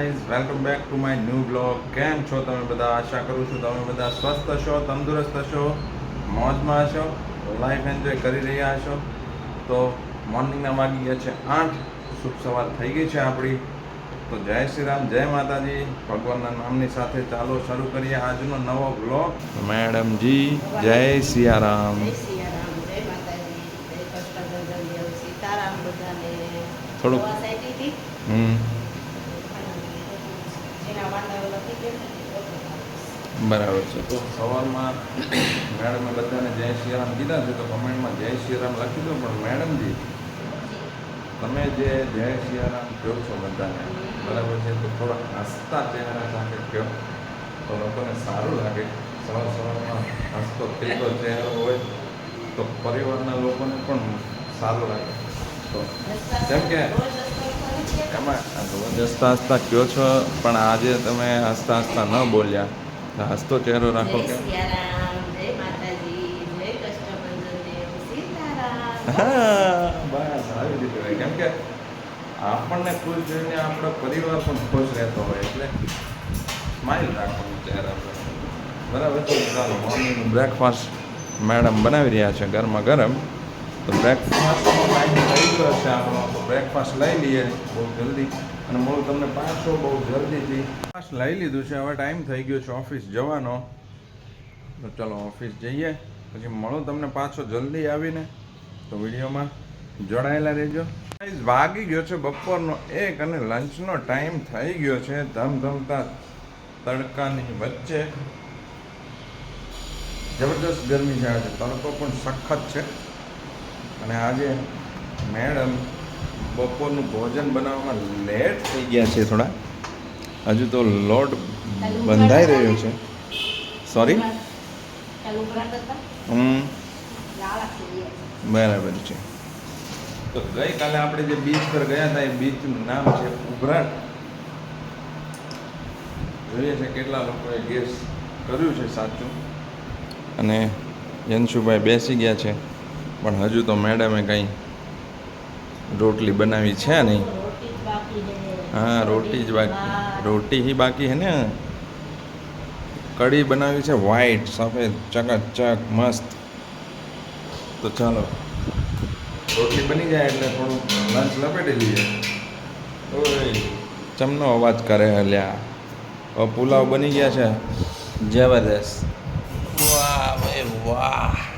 Guys welcome back to my new blog કેમ છો તમે બધા? આશા કરું છું તમે બધા સ્વસ્થ હશો તંદુરસ્ત હશો મોજમાં હશો લાઈફ એન્જોય કરી રહ્યા હશો. તો મોર્નિંગના વાગી ગયા છે આઠ. શુભ સવાર થઈ ગઈ છે આપણી. તો જય શ્રી રામ જય માતાજી. ભગવાનના નામની સાથે ચાલો શરૂ કરીએ આજનો નવો બ્લોગ મેડમજી જય સિયારામ થોડુંક સિયારામ, જય માતાજી, જય કષ્ટભંજન દેવ, સીતારામ બધાને. થોડુંક- દવા સાઈટી હતી? હમ એના વાંડાઓ લખી દે ને, બરાબર છે. તો સવારમાં મેડમે બધાને જય શ્રીરામ કીધા છે તો કમેન્ટમાં જય શ્રીરામ લખી દો પણ મેડમજી તમે જે જય શ્રીરામ કહો છો બધાને બરાબર છે તો થોડા હસતા ચહેરા સાથે કહો તો લોકોને સારું લાગે. સવાર સવારમાં હસતો ખીલતો ચહેરો હોય તો પરિવારના લોકોને પણ સારું લાગે. તો કેમ જેમ કે છે. હસતા હસતા કયો છો? પણ આજે તમે હસતા હસતા ન બોલ્યા. હસતો ચહેરો રાખો કે બસ આવી રીતે હોય. કેમ કે આપણને ખુશ જોઈને આપણો પરિવાર પણ ખુશ રહેતો હોય એટલે સ્માઇલ રાખવાનું ચહેરા પર બરાબર તો ચાલો મોર્નિંગ બ્રેકફાસ્ટ મેડમ બનાવી રહ્યા છે ગરમા ગરમ. તો બ્રેકફાસ્ટ લઈ લઈએ, બહુ જલ્દી. અને મળું તમને પાછો બહુ જલ્દીથી બ્રેકફાસ્ટ લઈ લીધું છે, હવે ટાઈમ થઈ ગયો છે ઓફિસ જવાનો. તો ચલો ઓફિસ જઈએ. પછી મળું તમને પાછો જલ્દી આવીને. તો વિડીયોમાં જોડાયેલા રહેજો. વાગી ગયો છે બપોરનો એક અને લંચનો ટાઈમ થઈ ગયો છે. ધમધમતા તડકાની વચ્ચે. જબરદસ્ત ગરમી છે. તડકો પણ સખત છે. અને આજે મેડમ બપોરનું ભોજન બનાવવામાં લેટ થઈ ગયા છે થોડા. હજુ તો લોટ બંધાઈ રહ્યો છે. Sorry hmm. બરાબર છે. તો ગઈકાલે આપણે જે બીચ પર ગયા હતા એ બીચનું નામ છે ઉભરાટ જોઈએ છે કેટલા લોકોએ ગેસ કર્યું છે સાચું. અને યંશુભાઈ બેસી ગયા છે. પણ હજુ તો મેડમે કંઈ રોટલી બનાવી છે નહીં. હા, રોટી જ બાકી, રોટી ही બાકી હે ને. કઢી બનાવી છે વ્હાઈટ સફેદ, ચકાચક, મસ્ત. તો ચાલો, રોટલી બની જાય એટલે થોડું લંચ લપેટી લઈએ. ઓય, ચમનો અવાજ કરે હલ્યા હવે પુલાવ બની ગયા છે. જબરદસ્ત. વાહ, ભાઈ, વાહ.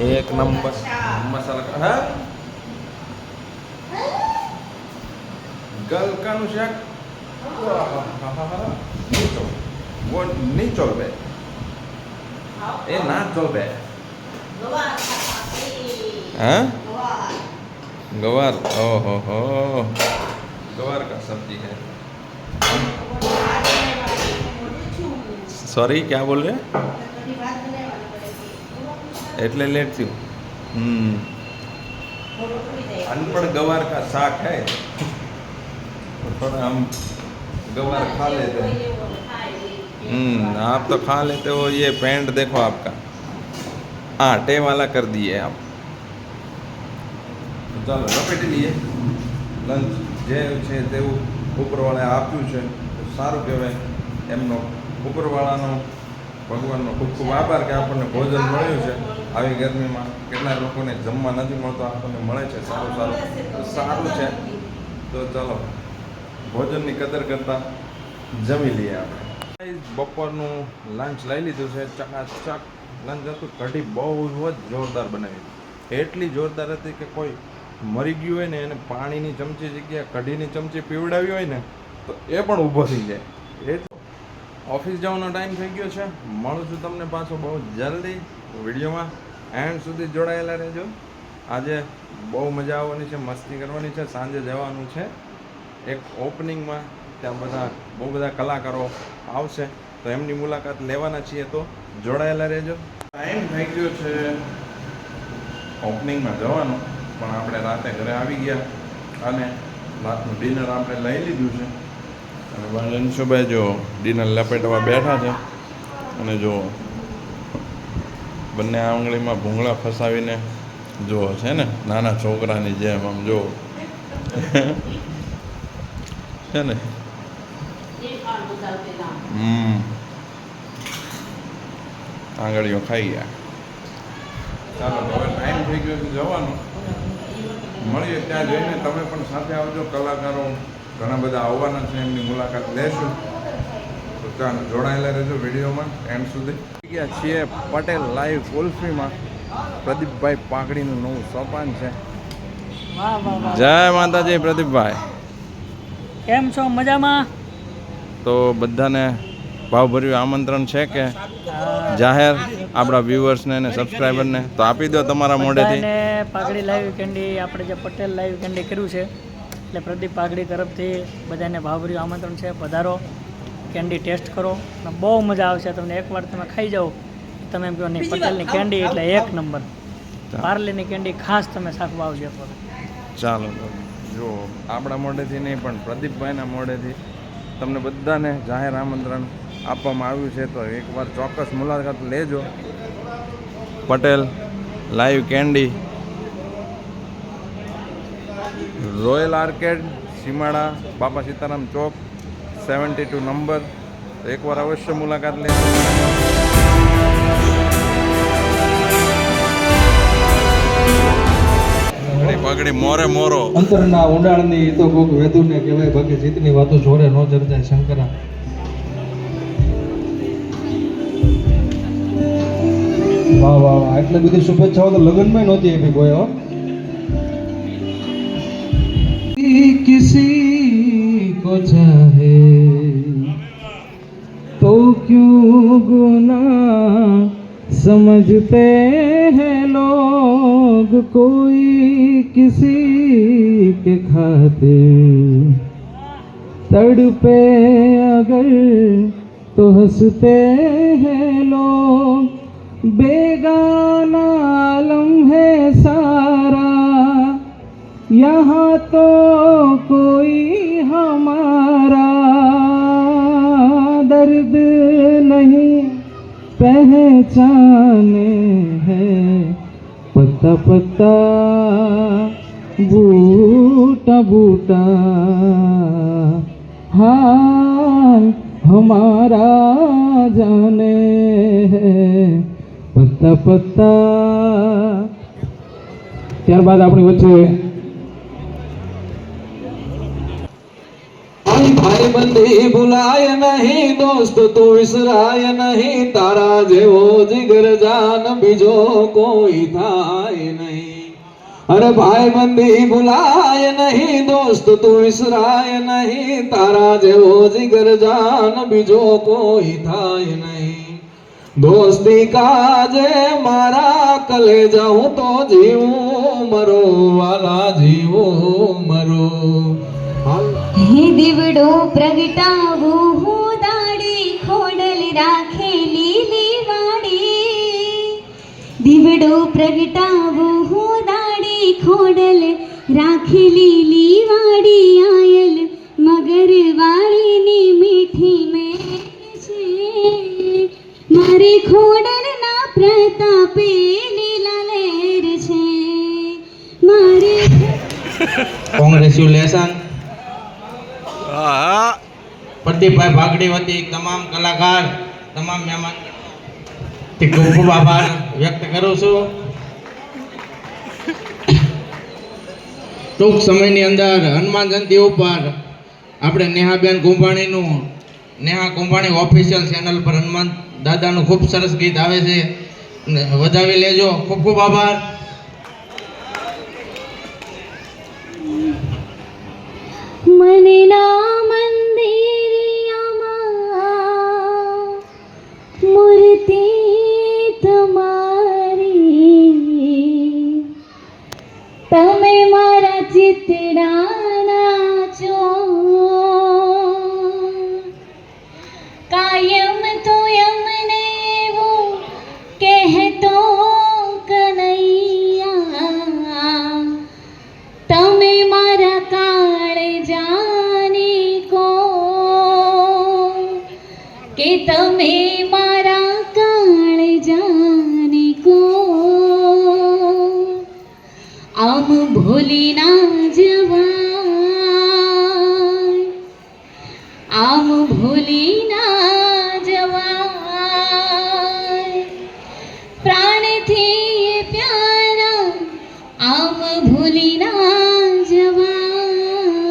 एक नंबर। मसाला है? हाँ? गल का नुशाक वो नहीं चल बे ए ना चल बे हाँ? गवार। ओ हो। हो गवार का सब्ज़ी है। सॉरी क्या बोल रहे? हैं એટલે લેટ થયું હમ થોડું ઉકળી જાય. अनपढ़ गवार का साग है तो थोड़ा हम गवार खा लेते हैं કોઈ એવું ખાય નહીં. हम्म आप तो खा लेते हो ये पैंट देखो आपका आटे वाला कर दिए आप તો ચાલો લપેટી લઈએ લંચ જે છે તેવું ઉપરવાળાએ આપ્યું છે તો સારું કહેવાય એમનો ઉપરવાળાનો ભગવાનનો ખૂબ ખૂબ આભાર કે આપણને ભોજન મળ્યું છે આવી ગરમીમાં કેટલા લોકોને જમવા નથી મળતો આપણને મળે છે, સારું સારું. તો સારું છે. તો ચાલો, ભોજનની કદર કરતાં જમી લઈએ આપણે. બપોરનું લંચ લઈ લીધું છે. ચકાચક લંચ હતું. કઢી બહુ જ જોરદાર બનાવી. એટલી જોરદાર હતી કે કોઈ મરી ગયું હોય ને, એને પાણીની ચમચી જગ્યાએ કઢીની ચમચી પીવડાવી હોય ને, તો એ પણ ઊભો થઈ જાય. ઓફિસ જવાનો ટાઈમ થઈ ગયો છે. મળું છું તમને પાછો બહુ જલ્દી વિડીયોમાં. એન્ડ સુધી જોડાયેલા રહેજો. આજે બહુ મજા આવવાની છે, મસ્તી કરવાની છે, સાંજે જવાનું છે. એક ઓપનિંગમાં ત્યાં બધા, બહુ બધા કલાકારો આવશે. તો એમની મુલાકાત લેવાના છીએ તો જોડાયેલા રહેજો. ટાઈમ થઈ ગયો છે ઓપનિંગમાં જવાનો, પણ આપણે રાતે ઘરે આવી ગયા અને રાતનું ડિનર આપણે લઈ લીધું છે. અને વંશુભાઈ જો ડિનર લપેટવા બેઠા છે અને જો બંને આંગળીમાં ભૂંગળા ફસાવીને જો છે ને, નાના છોકરાની જેમ આમ જો. છે ને? હમ. આંગળીઓ ખાઈ ગયા. ચાલો હવે ટાઈમ થઈ ગયો જવાનો. મળીએ ત્યાં જઈને તમે પણ સાથે આવજો, કલાકારો. ઘણા બધા આવવાના છે એમની મુલાકાત લેશું. તો ચાલો જોડાયેલા રહેજો વિડીયોમાં એન્ડ સુધી. ગયા છીએ પટેલ લાઈવ કુલ્ફીમાં. પ્રદીપભાઈ પાઘડીનું નવું સોપાન છે. વાહ વાહ વાહ. જય માતાજી પ્રદીપભાઈ. કેમ છો? મજામાં? તો બધાને ભાવભર્યું આમંત્રણ છે કે જાહેર આપણા વ્યુઅર્સને અને સબસ્ક્રાઈબરને તો આપી દો તમારા મોઢેથી. પાકડી પાઘડી લાઈવ કેન્ડી આપણે જે પટેલ લાઈવ કેન્ડી કર્યું છે એટલે પ્રદીપ પાઘડી તરફથી બધાને ભાવભર્યું આમંત્રણ છે. પધારો કેન્ડી ટેસ્ટ કરો. અને બહુ મજા આવશે તમને. એકવાર તમે ખાઈ જાઓ. તમે એમ કહો નહીં પટેલની કેન્ડી એટલે એક નંબર. પાર્લેની કેન્ડી ખાસ તમે શાકવા આવજો એકવાર ચાલો જો આપણા મોઢેથી નહીં પણ પ્રદીપભાઈના મોઢેથી તમને બધાને જાહેર આમંત્રણ આપવામાં આવ્યું છે. તો એકવાર ચોક્કસ મુલાકાત લેજો. Patel live candy royal arcade Simada Bapa Sitaram Chowk seventy two number. તો એકવાર અવશ્ય મુલાકાત લે પગડી મોરે મોરો. અંતરના ઊંડાણની તો કોક વેદુને કહેવાય બાકી જીતની વાતો જોડે નો ચર્ચાય શંકરા. વાહ વાહ વાહ. એટલે બધી શુભેચ્છાઓ તો લગ્નમાં નહોતી આપી કોઈ किसी को चाहे। तो क्यों गुना समझते हैं लोग? कोई किसी के खातिर तड़पे अगर तो हँसते हैं लोग। बेगाना आलम है सारा। यहाँ तो कोई हमारा दर्द नहीं पहचाने हैं पत्ता पत्ता बूटा बूटा हाल हमारा जाने हैं पत्ता पत्ता ત્યારબાદ આપણી વચ્ચે ભાઈ બંધી ભૂલાય નહીં દોસ્ત તું વિસરાય નહીં તારા જેવો જીગર જાન બીજો કોઈ થાય નહીં અરે ભાઈ બંધી ભૂલાય નહીં દોસ્ત તું વિસરાય નહીં તારા જેવો જીગર જાન બીજો કોઈ થાય નહીં દોસ્તી કાજે મારા કલે જાઉં તો જીવું મરો વાલા જીવું મરો દીવડો પ્રગટાવું હું દાડી ખોડલ રાખે લીલી વાડી દીવડો પ્રગટાવું હું દાડી ખોડલ રાખે લીલી વાડી આયલ મગર વાળીની મીઠી મેર છે મારી ખોડલના પ્રતાપે લીલા લહેર છે મારી કોંગ્રેચ્યુલેશન પ્રદીપભાઈ ભાગડી વતી તમામ કલાકાર તમામ મહેમાન ખૂબ ખૂબ આભાર વ્યક્ત કરું છું. ટૂંક સમયની અંદર હનુમાન જયંતિ ઉપર આપણે નેહાબેન કુંભાણીનું નેહા કુંભાણી ઓફિશિયલ ચેનલ પર હનુમાન દાદાનું ખૂબ સરસ ગીત આવે છે. વધાવી લેજો. ખૂબ ખૂબ આભાર. મને તમે મારા કાળ જાને કો આમ ભૂલી ના જવાય. આમ ભૂલી ના જવાય. પ્રાણથી પ્યારા, આમ ભૂલી ના જવાય.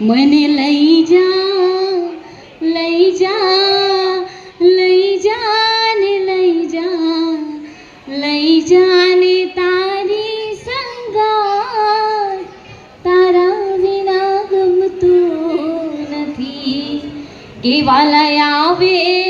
મને લઈ જા કેવાલા આવે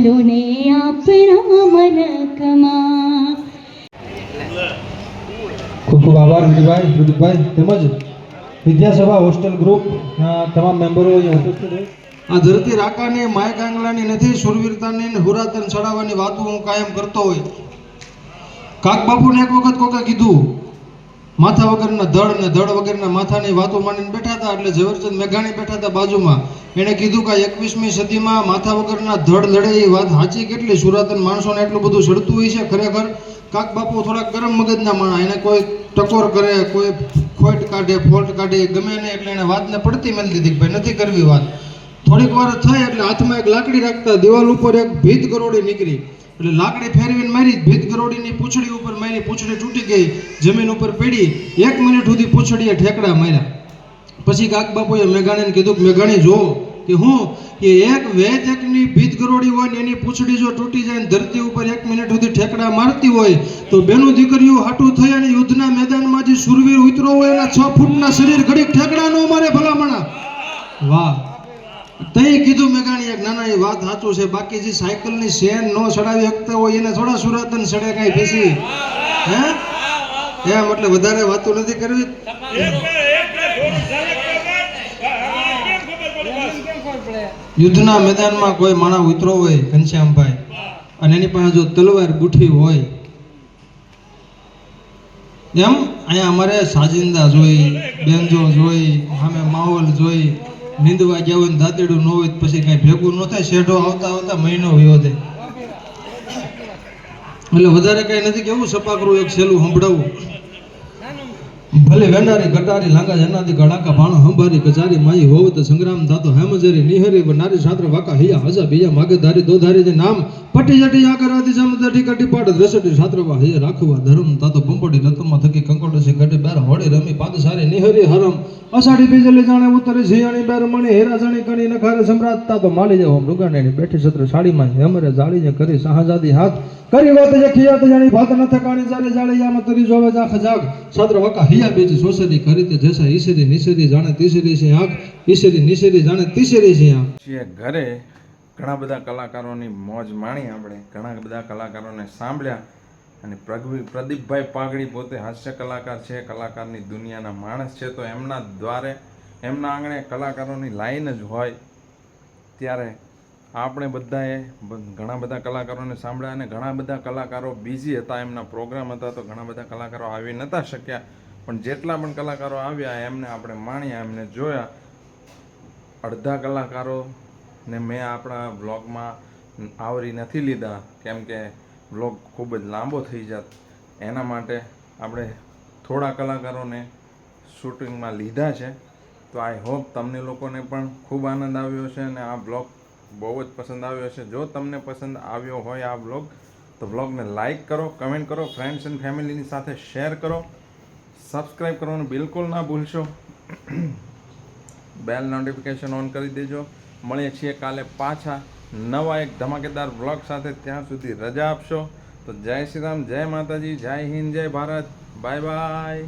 ને આપણા મલકમાં ખૂબ ખૂબ આભાર વિજયભાઈ વિદુભાઈ તેમજ વિદ્યાસભા હોસ્ટેલ ગ્રુપ તમામ મેમ્બરો અહીંયા ઉપસ્થિત આ ધરતી રાકાની માય કાંગલાની નથી સુરવીરતાની ને હુરાતન ચડાવવાની વાતો હું કાયમ કરતો હોય. કાક બાપુને એક વખત કોકે કીધું માથા વગરના ધડ ને ધડ વગરના માથાની વાતો માનીને બેઠા હતા એટલે ઝવેરચંદ મેઘાણી બેઠા હતા બાજુમાં. એણે કીધું કે એકવીસમી સદીમાં માથા વગરના ધડ લડે એ વાત સાચી કેટલી? સુરાતન માણસોને એટલું બધું સડતું હોય છે ખરેખર? કાક બાપુ થોડાક ગરમ મગજના માણા એને કોઈ ટકોર કરે, કોઈ ખોટ કાઢે, ફોલ્ટ કાઢે ગમે ને એટલે એને વાતને પડતી મેળ દીધી ભાઈ નથી કરવી વાત. થોડીક વાર થઈ એટલે હાથમાં એક લાકડી રાખતા દિવાલ ઉપર એક ભીત ગરોડી નીકળી. એટલે લાકડી ફેરવીને મારી ભીત ગરોડીની પૂંછડી ઉપર મારી પૂંછડી તૂટી ગઈ, જમીન ઉપર પડી. એક મિનિટ સુધી પૂંછડીએ ઠેકડા માર્યા. પછી કાક બાપુએ મેઘાણીને કીધું મેઘાણી, જો, કે હું, કે એક વેચ એકની ભીત ગરોડી હોય ને એની પૂંછડી જો તૂટી જાય ને ધરતી ઉપર એક મિનિટ સુધી ઠેકડા મારતી હોય, તો બેનું દીકરીઓ હાટું થઈ અને યુદ્ધના મેદાનમાં જે સુરવીર ઉતરો હોય એના છ ફૂટના શરીર ઘડીક ઠેકડા નો મારે ભલામણા. વાહ. તઈ કીધું મેઘાણી એક નાના એ વાત સાચું છે. બાકી જે સાયકલની શેન નો ચડાવી શકતા હોય એને થોડા સુરતન સડે કઈ બેસી હે, એમ એટલે વધારે વાતો નથી કરવી? યુદ્ધના મેદાનમાં કોઈ માણસ ઉતરો હોય, ઘનશ્યામભાઈ, અને એની પાસે જો તલવાર ગુઠી હોય, એમ? અહીંયા અમારે સાજિંદા જોઈ, બેનજો જોઈ, સામે માહોલ જોઈ નીંદવા ગયા હોય ને દાંતેડું ન હોય પછી કાંઈ ભેગું ન થાય. શેઢો આવતા આવતા મહિનો વયો થાય એટલે વધારે કાંઈ નથી કેવું સપાકરું એક છેલ્લું સંભળાવું. ભલે વેનારી ગટારી, લાંગા જનાદી, ગળાકા ભાણો, હંભારી, કચારી માઈ હોવ તો સંગ્રામ દાતો હેમજરી, નિહરી નારી શાસ્ત્ર વાકા, હૈયા, હજા બીજા માગે ધારી દો ધારી જે નામ પટી જટી આગરાતી સમદટી કટી પાડ દ્રસટી શાસ્ત્રવા હૈયા, રાખવા, ધર્મ તાતો પંપડી રતમાં થકી કંકોડ છે ગટે બેર હોડી રમી પાદ સારી નિહરી, હરમ, અષાઢી, બીજલે, જાણે ઉતરી સિયાણી બેર, મણી, હેરા, જાણી, કણી, નખારે, સમ્રાટ તાતો માલી જાવ મૃગાણી બેઠી છત્ર, સાડીમાં હેમરે, જાળીને કરી શાહજાદી હાથ, કરી વાત જે ખિયાત જાણી, ભાત ન થકાણી જાણે જાળે, યામ, તરી, જોવે, જાખ, જાગ, છત્ર, વકા, હિયા બીજ સોસરી કરી તે જેસા ઈશરી નિશરી જાણે તીસરી છે આંખ ઈશરી નિશરી જાણે તીસરી છે આંખ. છીએ ઘરે ઘણા બધા કલાકારોની મોજ માણી આપણે, ઘણા બધા કલાકારોને સાંભળ્યા અને પ્રગવી પ્રદીપભાઈ પાઘડી પોતે હાસ્ય કલાકાર છે, કલાકારની દુનિયાના માણસ છે, તો એમના દ્વારે, એમના આંગણે કલાકારોની લાઈન જ હોય, ત્યારે આપણે બધાએ ઘણા બધા કલાકારોને સાંભળ્યા અને ઘણા બધા કલાકારો બિઝી હતા, એમના પ્રોગ્રામ હતા, તો ઘણા બધા કલાકારો આવી નહોતા શક્યા. પણ જેટલા પણ કલાકારો આવ્યા, એમને આપણે માણ્યા, એમને જોયા. અડધા કલાકારો ને મેં આપણા બ્લોગમાં આવરી નથી લીધા, કેમ કે બ્લોગ ખૂબ જ લાંબો થઈ જાત. એના માટે આપણે થોડા કલાકારોને શૂટિંગમાં લીધા છે. તો આઈ હોપ તમને લોકોને પણ ખૂબ આનંદ આવ્યો છે અને આ બ્લોગ બહુ જ પસંદ આવ્યો છે જો તમને પસંદ આવ્યો હોય આ બ્લોગ તો બ્લોગને લાઇક કરો, કમેન્ટ કરો ફ્રેન્ડ્સ એન્ડ ફેમિલીની સાથે શેર કરો. સબસ્ક્રાઈબ કરવાનું બિલકુલ ના ભૂલશો. બેલ નોટિફિકેશન ઓન કરી દેજો. મળીએ છીએ કાલે પાછા નવા એક ધમાકેદાર બ્લોગ સાથે. ત્યાં સુધી રજા આપશો. તો જય શ્રી રામ, જય માતાજી, જય હિન્દ, જય ભારત. Bye bye